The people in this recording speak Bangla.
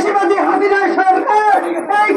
এই বেশিবাদী সরকার এই